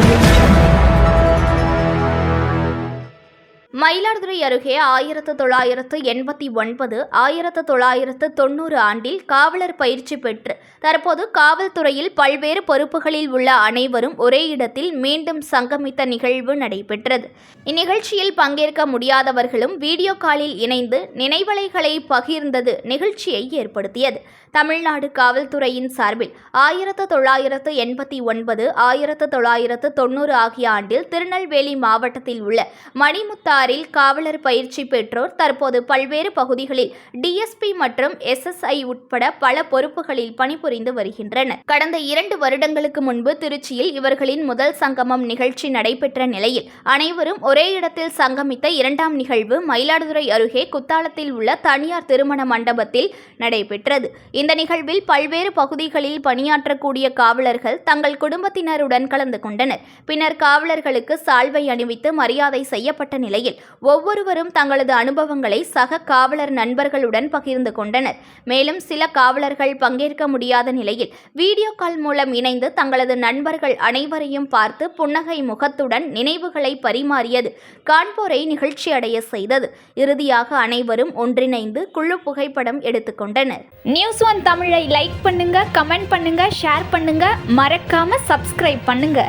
audio Mayiladuthurai அருகே ஆயிரத்து தொள்ளாயிரத்து எண்பத்தி ஒன்பது ஆயிரத்து தொள்ளாயிரத்து தொண்ணூறு ஆண்டில் காவலர் பயிற்சி பெற்று தற்போது காவல்துறையில் பல்வேறு பொறுப்புகளில் உள்ள அனைவரும் ஒரே இடத்தில் மீண்டும் சங்கமித்த நிகழ்வு நடைபெற்றது. இந்நிகழ்ச்சியில் பங்கேற்க முடியாதவர்களும் வீடியோ காலில் இணைந்து நினைவலைகளை பகிர்ந்தது நிகழ்ச்சியை ஏற்படுத்தியது. தமிழ்நாடு காவல்துறையின் சார்பில் ஆயிரத்து தொள்ளாயிரத்து எண்பத்தி ஒன்பது ஆயிரத்து தொள்ளாயிரத்து தொண்ணூறு ஆகிய ஆண்டில் திருநெல்வேலி மாவட்டத்தில் உள்ள மணிமுத்தாரில் காவலர் பயிற்சி பெற்றோர் தற்போது பல்வேறு பகுதிகளில் டிஎஸ்பி மற்றும் எஸ்எஸ்ஐ உட்பட பல பொறுப்புகளில் பணிபுரிந்து வருகின்றனர். கடந்த இரண்டு வருடங்களுக்கு முன்பு திருச்சியில் இவர்களின் முதல் சங்கமம் நிகழ்ச்சி நடைபெற்ற நிலையில் அனைவரும் ஒரே இடத்தில் சங்கமித்த இரண்டாம் நிகழ்வு மயிலாடுதுறை அருகே குத்தாலத்தில் உள்ள தனியார் திருமண மண்டபத்தில் நடைபெற்றது. இந்த நிகழ்வில் பல்வேறு பகுதிகளில் பணியாற்றக்கூடிய காவலர்கள் தங்கள் குடும்பத்தினருடன் கலந்து கொண்டனர். பின்னர் காவலர்களுக்கு சால்வை அணிவித்து மரியாதை செய்யப்பட்ட நிலையில் ஒவ்வொருவரும் தங்களது அனுபவங்களை சக காவலர் நண்பர்களுடன் பகிர்ந்து கொண்டனர். மேலும் சில காவலர்கள் பங்கேற்க முடியாத நிலையில் வீடியோ கால் மூலம் இணைந்து தங்களது நண்பர்கள் அனைவரையும் பார்த்து புன்னகை முகத்துடன் நினைவுகளை பரிமாறியது. காண்போரை நிகழ்ச்சியடைய செய்தது. இறுதியாக அனைவரும் ஒன்றிணைந்து குழு புகைப்படம் எடுத்துக்கொண்டனர் நியூஸ் ஒன் தமிழை லைக் பண்ணுங்க கமெண்ட் பண்ணுங்க ஷேர் பண்ணுங்க. மறக்காம சப்ஸ்கிரைப் பண்ணுங்க.